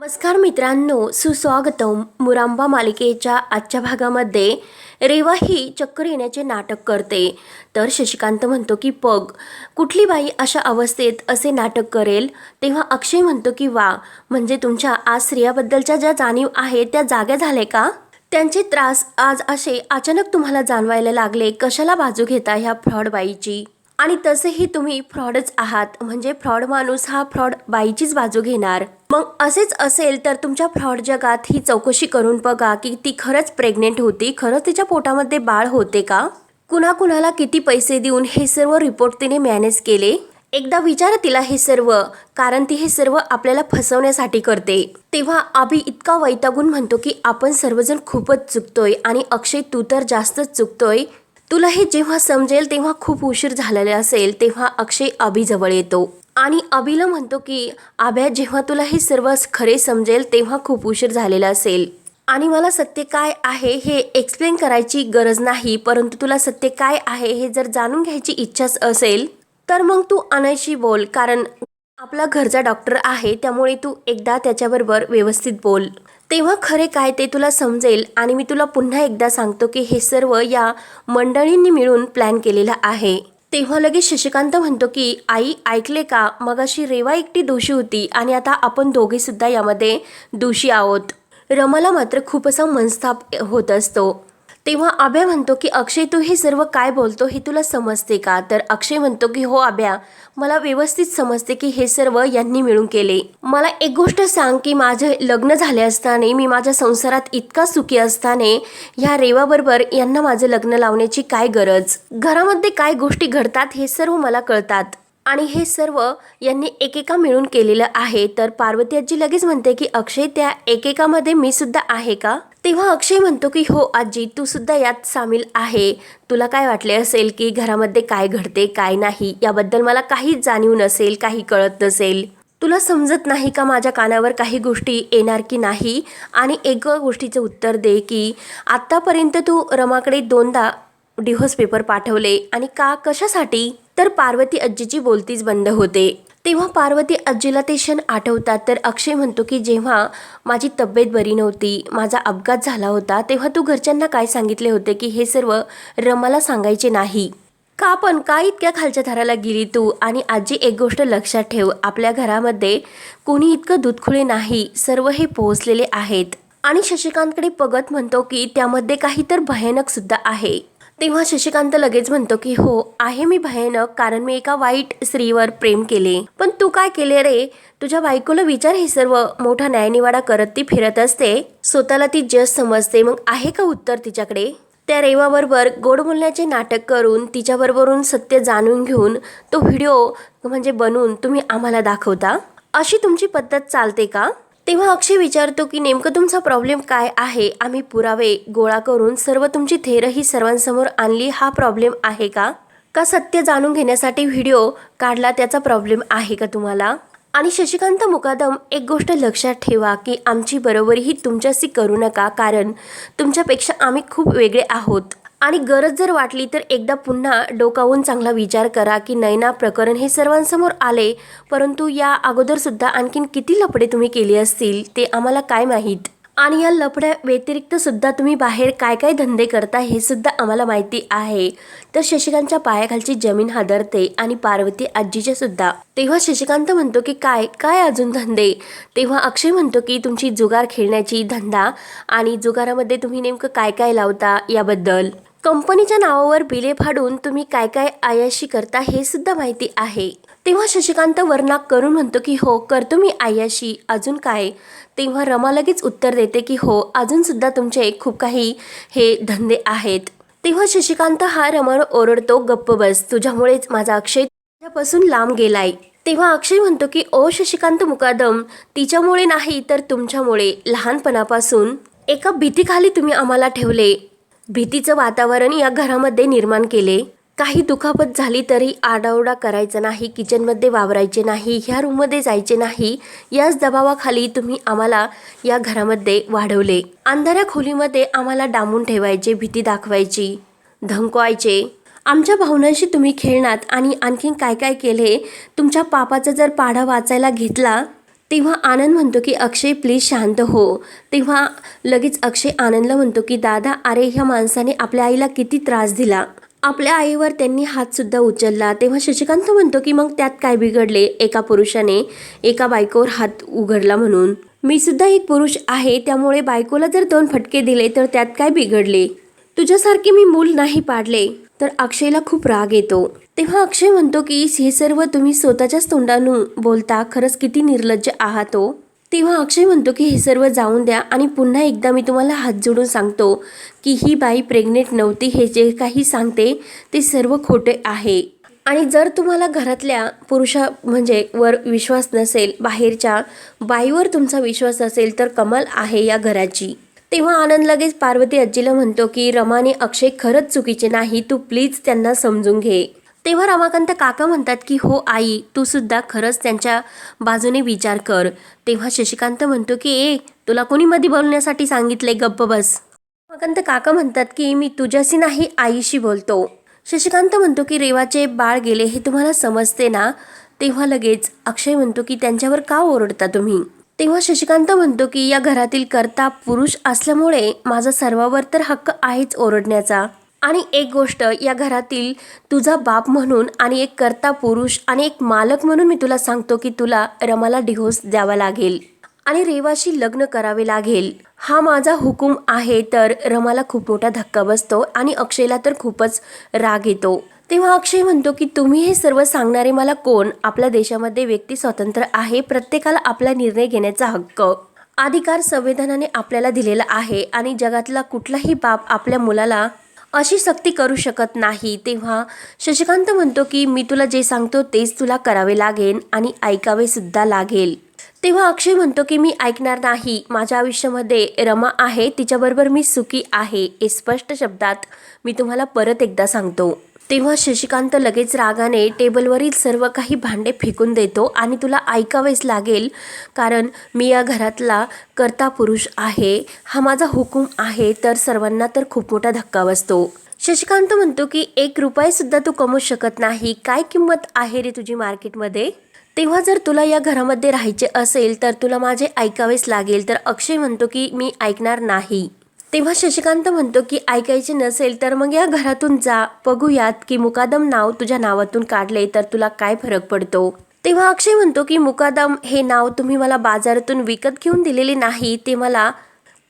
नमस्कार मित्रांनो सुस्वागतम मुरांबा मालिकेच्या आजच्या भागामध्ये रेवा ही चक्कर येण्याचे नाटक करते. तर शशिकांत म्हणतो की पग कुठली बाई अशा अवस्थेत असे नाटक करेल? तेव्हा अक्षय म्हणतो की वा म्हणजे तुमच्या आज स्त्रियाबद्दलच्या ज्या जाणीव आहेत त्या जाग्या झाल्या का? त्यांचे त्रास आज असे अचानक तुम्हाला जाणवायला लागले कशाला बाजू घेता ह्या फ्रॉड बाईची? आणि तसेही तुम्ही फ्रॉडच आहात म्हणजे फ्रॉड माणूस हा फ्रॉड बाईचीच बाजू घेणार. मग असेच असेल तर तुमच्या फ्रॉड जगात ही चौकशी करून बघा की ती खरंच प्रेग्नेंट होती खरंच तिच्या पोटामध्ये बाळ होते का? कुणाकुणाला किती पैसे देऊन हे सर्व रिपोर्ट तिने मॅनेज केले? एकदा विचार तिला हे सर्व कारण ती हे सर्व आपल्याला फसवण्यासाठी करते. तेव्हा अभि इतका वैतागून म्हणतो की आपण सर्वजण खूपच चुकतोय आणि अक्षय तू तर जास्तच चुकतोय. तुला हे जेव्हा समजेल तेव्हा खूप उशीर झालेला असेल तेव्हा अक्षय अभिजवळ येतो. आणि अभिला म्हणतो की आभ्या जेव्हा तुला हे सर्व खरे समजेल तेव्हा खूप उशीर झालेला असेल. आणि मला सत्य काय आहे हे एक्सप्लेन करायची गरज नाही परंतु तुला सत्य काय आहे हे जर जाणून घ्यायची इच्छाच असेल तर मग तू अनयशी बोल कारण आपला घरचा डॉक्टर आहे त्यामुळे तू एकदा त्याच्याबरोबर व्यवस्थित बोल. तेव्हा खरे काय ते तुला समजेल आणि मी तुला पुन्हा एकदा सांगतो की हे सर्व या मंडळींनी मिळून प्लॅन केलेलं आहे. तेव्हा लगेच शशिकांत म्हणतो की आई ऐकले का? मगाशी रेवा एकटी दोषी होती आणि आता आपण दोघे सुद्धा यामध्ये दोषी आहोत. रमाला मात्र खूप असा मनस्ताप होत असतो. तेव्हा अभ्या म्हणतो की अक्षय तू हे सर्व काय बोलतो हे तुला समजते का? तर अक्षय म्हणतो की हो अभ्या मला व्यवस्थित समजते की हे सर्व यांनी मिळून केले. मला एक गोष्ट सांग की माझे लग्न झाले असताना मी माझ्या संसारात इतका सुखी असताना ह्या रेवाबरोबर यांना माझं लग्न लावण्याची काय गरज? घरामध्ये काय गोष्टी घडतात हे सर्व मला कळतात. आणि हे सर्व यांनी एकेका मिळून केलेलं आहे. तर पार्वती आजी लगेच म्हणते की अक्षय त्या एकेकामध्ये मी सुद्धा आहे का? तेव्हा अक्षय म्हणतो की हो आजी तू सुद्धा यात सामील आहे. तुला काय वाटले असेल की घरामध्ये काय घडते काय नाही याबद्दल मला काहीच जाणीव नसेल काही कळत नसेल? तुला समजत नाही का माझ्या कानावर काही गोष्टी येणार की नाही? आणि एक गोष्टीचं उत्तर दे की आत्तापर्यंत तू रमाकडे दोनदा डिव्होर्स पेपर पाठवले आणि का कशासाठी? तर पार्वती आजीची बोलतीच बंद होते. तेव्हा पार्वती आजीला ते क्षण आठवतात. तर अक्षय म्हणतो की जेव्हा माझी तब्येत बरी नव्हती माझा अपघात झाला होता तेव्हा तू घरच्यांना काय सांगितले होते की हे सर्व रमाला सांगायचे नाही. का पण का इतक्या खालच्या थराला गेली तू? आणि आजी एक गोष्ट लक्षात ठेव आपल्या घरामध्ये कोणी इतकं दुधखुळे नाही सर्व हे पोहोचलेले आहेत. आणि शशिकांतकडे पगत म्हणतो की त्यामध्ये काही तर भयानक सुद्धा आहे. तेव्हा शशिकांत लगेच म्हणतो की हो आहे मी भयानक कारण मी एका वाईट स्त्रीवर प्रेम केले. पण तू काय केले रे? तुझ्या बायकोला विचार हे सर्व. मोठा न्यायनिवाडा करत ती फिरत असते. स्वतःला ती जज समजते. मग आहे का उत्तर तिच्याकडे? त्या रेवाबरोबर गोड बोलण्याचे नाटक करून तिच्याबरोबरून सत्य जाणून घेऊन तो व्हिडिओ म्हणजे बनवून तुम्ही आम्हाला दाखवता. अशी तुमची पद्धत चालते का? तेव्हा अक्षय विचारतो की नेमकं तुमचा प्रॉब्लेम काय आहे? आम्ही पुरावे गोळा करून सर्व तुमची थेरही सर्वांसमोर आणली. हा प्रॉब्लेम आहे का? का सत्य जाणून घेण्यासाठी व्हिडिओ काढला त्याचा प्रॉब्लेम आहे का तुम्हाला? आणि शशिकांत मुकादम एक गोष्ट लक्षात ठेवा की आमची बरोबरी ही तुमच्याशी करू नका. कारण तुमच्यापेक्षा आम्ही खूप वेगळे आहोत. आणि गरज जर वाटली तर एकदा पुन्हा डोकावून चांगला विचार करा की नैना प्रकरण हे सर्वांसमोर आले. परंतु या अगोदरसुद्धा आणखीन किती लपडे तुम्ही केली असतील ते आम्हाला काय माहीत? आणि या लफड्या व्यतिरिक्त सुद्धा तुम्ही बाहेर काय काय धंदे करता हे सुद्धा आम्हाला माहिती आहे. तर शशिकांतच्या पायाखालची जमीन हादरते आणि पार्वती आजीच्या सुद्धा. तेव्हा शशिकांत म्हणतो की काय काय अजून धंदे? तेव्हा अक्षय म्हणतो की तुमची जुगार खेळण्याची धंदा आणि जुगारामध्ये तुम्ही नेमकं काय काय लावता याबद्दल? कंपनीच्या नावावर बिले फाडून तुम्ही काय काय आयाशी करता हे सुद्धा माहिती आहे. तेव्हा शशिकांत वर्णाक करून म्हणतो की हो करतो मी आयाशी. अजून काय? तेव्हा रमा लगेच उत्तर देते की हो अजून सुद्धा तुमचे खूप काही हे धंदे आहेत. तेव्हा शशिकांत हा रमावर ओरडतो गप्प बस तुझ्यामुळेच माझा अक्षय तुझ्यापासून लांब गेलाय. तेव्हा अक्षय म्हणतो की ओ शशिकांत मुकादम तिच्यामुळे नाही तर तुमच्यामुळे. लहानपणापासून एका भीतीखाली तुम्ही आम्हाला ठेवले. भीतीचं वातावरण या घरामध्ये निर्माण केले. काही दुखापत झाली तरी आडाओडा करायचा नाही किचनमध्ये वावरायचे नाही ह्या रूममध्ये जायचे नाही याच दबावाखाली तुम्ही आम्हाला या घरामध्ये वाढवले. अंधाऱ्या खोलीमध्ये आम्हाला डांबून ठेवायचे भीती दाखवायची धमकवायचे. आमच्या भावनांशी तुम्ही खेळणार आणि आणखीन काय काय केले तुमच्या पापाचा जर पाढा वाचायला घेतला तेव्हा आनंद म्हणतो की अक्षय प्लीज शांत हो. तेव्हा लगेच अक्षय आनंदला म्हणतो की दादा अरे ह्या माणसाने आपल्या आईला किती त्रास दिला. आपल्या आईवर त्यांनी हातसुद्धा उचलला. तेव्हा शशिकांत म्हणतो की मग त्यात काय बिघडले? एका पुरुषाने एका बायकोवर हात उघडला म्हणून. मी सुद्धा एक पुरुष आहे त्यामुळे बायकोला जर दोन फटके दिले तर त्यात काय बिघडले? तुझ्यासारखे मी मूल नाही पाडले. तर अक्षयला खूप राग येतो. तेव्हा अक्षय म्हणतो की हे सर्व तुम्ही स्वतःच्याच तोंडातून बोलता खरंच किती निर्लज्ज आहात हो तेव्हा अक्षय म्हणतो की हे सर्व जाऊन द्या आणि पुन्हा एकदा मी तुम्हाला हात जोडून सांगतो की ही बाई प्रेग्नेंट नव्हती हे जे काही सांगते ते सर्व खोटे आहे. आणि जर तुम्हाला घरातल्या पुरुषा म्हणजे वर विश्वास नसेल बाहेरच्या बाईवर तुमचा विश्वास असेल तर कमाल आहे या घराची. तेव्हा आनंद लगेच पार्वती आजीला म्हणतो की रमाने अक्षय खरंच चुकीचे नाही तू प्लीज त्यांना समजून घे. तेव्हा रमाकांत काका म्हणतात की हो आई तू सुद्धा खरंच त्यांच्या बाजूने विचार कर. तेव्हा शशिकांत म्हणतो की ए तुला कोणी मध्ये बोलण्यासाठी सांगितले गप्प बस. रमाकांत काका म्हणतात की मी तुझ्याशी नाही आईशी बोलतो. शशिकांत म्हणतो की रेवाचे बाळ गेले हे तुम्हाला समजते ना? तेव्हा लगेच अक्षय म्हणतो की त्यांच्यावर का ओरडता तुम्ही? तेव्हा शशिकांत म्हणतो की या घरातील कर्ता पुरुष असल्यामुळे माझा सर्वावर तर हक्क आहेच ओरडण्याचा. आणि एक गोष्ट या घरातील तुझा बाप म्हणून आणि एक कर्ता पुरुष आणि एक मालक म्हणून मी तुला सांगतो की तुला रमाला डिव्होर्स द्यावा लागेल. आणि रेवाशी लग्न करावे लागेल. हा माझा हुकूम आहे तर रमाला खूप मोठा धक्का बसतो आणि अक्षयला तर खूपच राग येतो. तेव्हा अक्षय म्हणतो की तुम्ही हे सर्व सांगणारे मला कोण? आपल्या देशामध्ये व्यक्ती स्वतंत्र आहे प्रत्येकाला आपला निर्णय घेण्याचा हक्क अधिकार संविधानाने आपल्याला दिलेला आहे आणि जगातला कुठलाही बाप आपल्या मुलाला अशी सक्ती करू शकत नाही. तेव्हा शशिकांत म्हणतो की मी तुला जे सांगतो तेच तुला करावे लागेल आणि ऐकावे सुद्धा लागेल. तेव्हा अक्षय म्हणतो की मी ऐकणार नाही. माझ्या आयुष्यामध्ये रमा आहे. तिच्याबरोबर मी सुखी आहे. हे स्पष्ट शब्दात मी तुम्हाला परत एकदा सांगतो. तेव्हा शशिकांत लगेच रागाने टेबलवरील सर्व काही भांडे फेकून देतो आणि तुला ऐकावेच लागेल कारण मी या घरातला कर्ता पुरुष आहे हा माझा हुकूम आहे तर सर्वांना तर खूप मोठा धक्का बसतो. शशिकांत म्हणतो की एक रुपयासुद्धा तू कमवू शकत नाही काय किंमत आहे रे तुझी मार्केटमध्ये? तेव्हा जर तुला या घरामध्ये राहायचे असेल तर तुला माझे ऐकावेच लागेल तर अक्षय म्हणतो की मी ऐकणार नाही. तेव्हा शशिकांत म्हणतो की ऐकायचे नसेल तर मग या घरातून जा. बघूयात की मुकादम नाव तुझ्या नावातून काढले तर तुला काय फरक पडतो? तेव्हा अक्षय म्हणतो की मुकादम हे नाव तुम्ही मला बाजारातून विकत घेऊन दिलेले नाही ते मला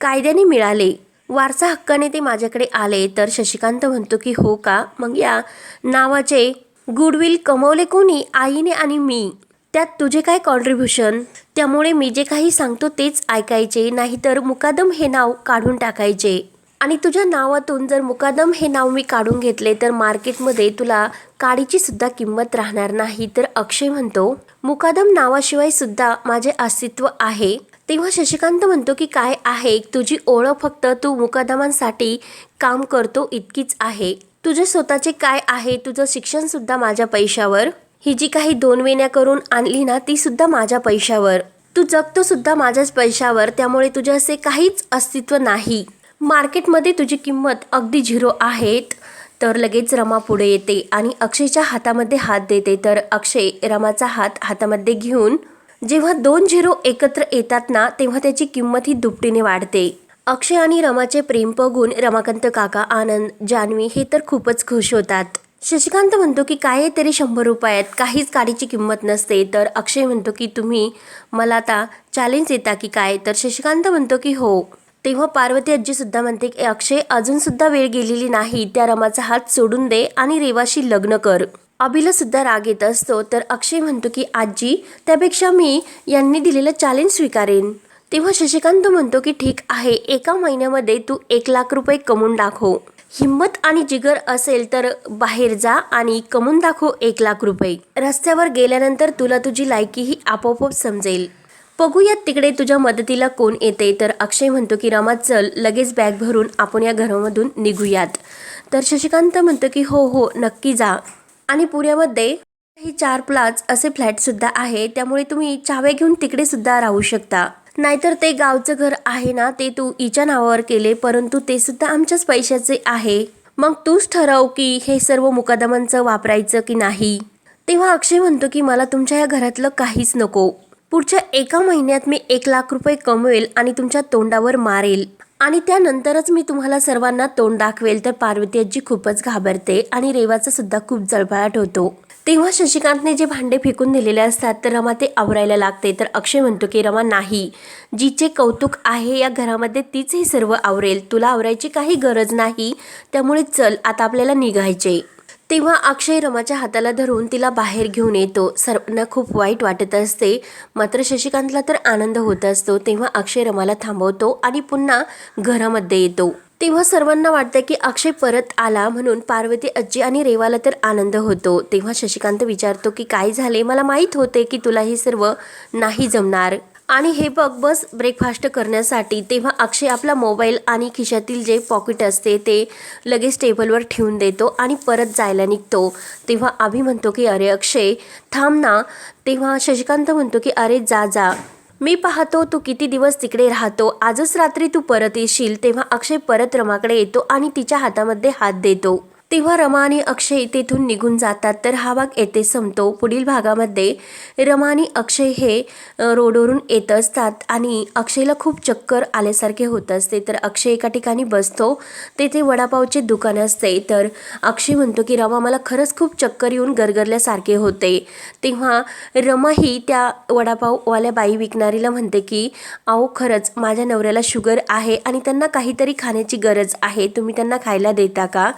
कायद्याने मिळाले. वारसा हक्काने ते माझ्याकडे आले. तर शशिकांत म्हणतो की हो का? मग या नावाचे गुडविल कमवले कोणी? आईने आणि मी. त्यात तुझे काय कॉन्ट्रीब्युशन त्यामुळे मी जे काही सांगतो तेच ऐकायचे नाहीतर मुकादम हे नाव काढून टाकायचे. आणि तुझ्या नावातून जर मुकादम हे नाव मी काढून घेतले तर मार्केटमध्ये तुला काडीची सुद्धा किंमत राहणार नाही तर अक्षय म्हणतो मुकादम नावाशिवाय सुद्धा माझे अस्तित्व आहे. तेव्हा शशिकांत म्हणतो की काय आहे? तुझी ओळख फक्त तू मुकादमांसाठी काम करतो इतकीच आहे. तुझे स्वतःचे काय आहे? तुझं शिक्षण सुद्धा माझ्या पैशावर. ही जी काही दोन वेण्या करून आणली ना ती सुद्धा माझ्या पैशावर. तू जगतो सुद्धा माझ्याच पैशावर त्यामुळे तुझे असे काहीच अस्तित्व नाही. मार्केटमध्ये तुझी किंमत अगदी झिरो आहेत तर लगेच रमा पुढे येते आणि अक्षयच्या हातामध्ये हात देते. तर अक्षय रमाचा हात हातामध्ये घेऊन जेव्हा दोन झिरो एकत्र येतात ना तेव्हा त्याची किंमत ही दुपटीने वाढते. अक्षय आणि रमाचे प्रेम बघून रमाकांत काका आनंद जान्हवी हे तर खूपच खुश होतात. शशिकांत म्हणतो की काय आहे तरी शंभर रुपयात? काहीच काडीची किंमत नसते. तर अक्षय म्हणतो की तुम्ही मला आता चॅलेंज देता की काय? तर शशिकांत म्हणतो की हो. तेव्हा पार्वती आजी सुद्धा म्हणते की अक्षय अजून सुद्धा वेळ गेलेली नाही. त्या रमाचा हात सोडून दे आणि रेवाशी लग्न कर. अभिला सुद्धा राग येत असतो. तर अक्षय म्हणतो की आजी त्यापेक्षा मी यांनी दिलेलं चॅलेंज स्वीकारेन. तेव्हा शशिकांत म्हणतो की ठीक आहे. एका महिन्यामध्ये तू एक लाख रुपये कमवून दाखव. हिंमत आणि जिगर असेल तर बाहेर जा आणि कमवून दाखव एक लाख रुपये. रस्त्यावर गेल्यानंतर तुला तुझी लायकी ही आपोआप समजेल. बघूयात तिकडे तुझ्या मदतीला कोण येते. तर अक्षय म्हणतो की रमा चल लगेच बॅग भरून आपण या घरामधून निघूयात. तर शशिकांत म्हणतो की हो हो नक्की जा. आणि पुण्यामध्ये काही चार प्लाज असे फ्लॅटसुद्धा आहे. त्यामुळे तुम्ही चावे घेऊन तिकडे सुद्धा राहू शकता. नाहीतर ते गावचं घर आहे ना ते तू हिच्या नावावर केले परंतु ते सुद्धा आमच्याच पैशाचे आहे. मग तूच ठरव की हे सर्व मुकादमांचं वापरायचं की नाही. तेव्हा अक्षय म्हणतो की मला तुमच्या या घरातलं काहीच नको. पुढच्या एका महिन्यात मी एक लाख रुपये कमवेल आणि तुमच्या तोंडावर मारेल. आणि त्यानंतरच मी तुम्हाला सर्वांना तोंड दाखवेल. तर पार्वती आजी खूपच घाबरते आणि रेवाचा सुद्धा खूप जळफळाट होतो. तेव्हा शशिकांतने जे भांडे फेकून दिलेले असतात तर रमा ते आवरायला लागते. तर अक्षय म्हणतो की रमा नाही. जिचे कौतुक आहे या घरामध्ये तीच हे सर्व आवरेल. तुला आवरायची काही गरज नाही. त्यामुळे चल आता आपल्याला निघायचे. तेव्हा अक्षय रमाच्या हाताला धरून तिला बाहेर घेऊन येतो. सर्वांना खूप वाईट वाटत असते. मात्र शशिकांतला तर आनंद होत असतो. तेव्हा अक्षय रमाला थांबवतो आणि पुन्हा घरामध्ये येतो. तेव्हा सर्वांना वाटतं की अक्षय परत आला म्हणून पार्वती आजी आणि रेवाला तर आनंद होतो. तेव्हा शशिकांत विचारतो की काय झाले मला माहीत होते की तुला हे सर्व नाही जमणार. आणि हे बघ बस ब्रेकफास्ट करण्यासाठी तेव्हा अक्षय आपला मोबाईल आणि खिशातील जे पॉकेट असते ते लगेच टेबलवर ठेवून देतो आणि परत जायला निघतो. तेव्हा आम्ही म्हणतो की अरे अक्षय थांब ना. तेव्हा शशिकांत म्हणतो की अरे जा जा. मी पाहतो तू किती दिवस तिकडे राहतो आजच रात्री तू परत येशील तेव्हा अक्षय परत रमाकडे येतो आणि तिच्या हातामध्ये हात देतो. तेव्हा रमा आणि अक्षय तेथून निघून जातात. तर हा भाग येथे संपतो. पुढील भागामध्ये रमा आणि अक्षय हे रोडवरून येत असतात आणि अक्षयला खूप चक्कर आल्यासारखे होत असते. तर अक्षय एका ठिकाणी बसतो. तेथे वडापावचे दुकान असते. तर अक्षय म्हणतो की रमा मला खरंच खूप चक्कर येऊन गरगरल्यासारखे होते. तेव्हा रमा ही त्या वडापाववाल्या बाई विकणारीला म्हणते की अहो खरंच माझ्या नवऱ्याला शुगर आहे आणि त्यांना काहीतरी खाण्याची गरज आहे. तुम्ही त्यांना खायला देता का?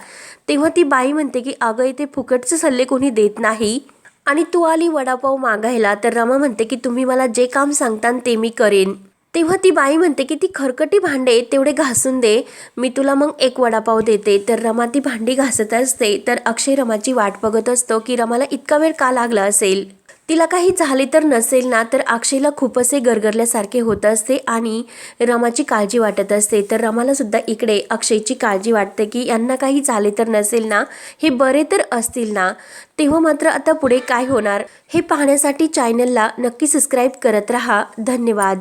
तेव्हा ती बाई म्हणते की अगं इथे फुकटचे सल्ले कोणी देत नाही. आणि तू आली वडापाव मागायला तर रमा म्हणते की तुम्ही मला जे काम सांगता ते मी करेन. तेव्हा ती बाई म्हणते की ती खरकटी भांडे तेवढे घासून दे मी तुला मग एक वडापाव देते. तर रमा ती भांडी घासत असते तर अक्षय रमाची वाट बघत असतो की रमाला इतका वेळ का लागला असेल? तिला काही झाले तर नसेल ना तर अक्षयला खूप असे गरगरल्यासारखे होत असते आणि रमाची काळजी वाटत असते. तर रमाला सुद्धा इकडे अक्षयची काळजी वाटते की यांना काही झाले तर नसेल ना हे बरे तर असतील ना. तेव्हा मात्र आता पुढे काय होणार हे पाहण्यासाठी चॅनलला नक्की सबस्क्राईब करत रहा. धन्यवाद.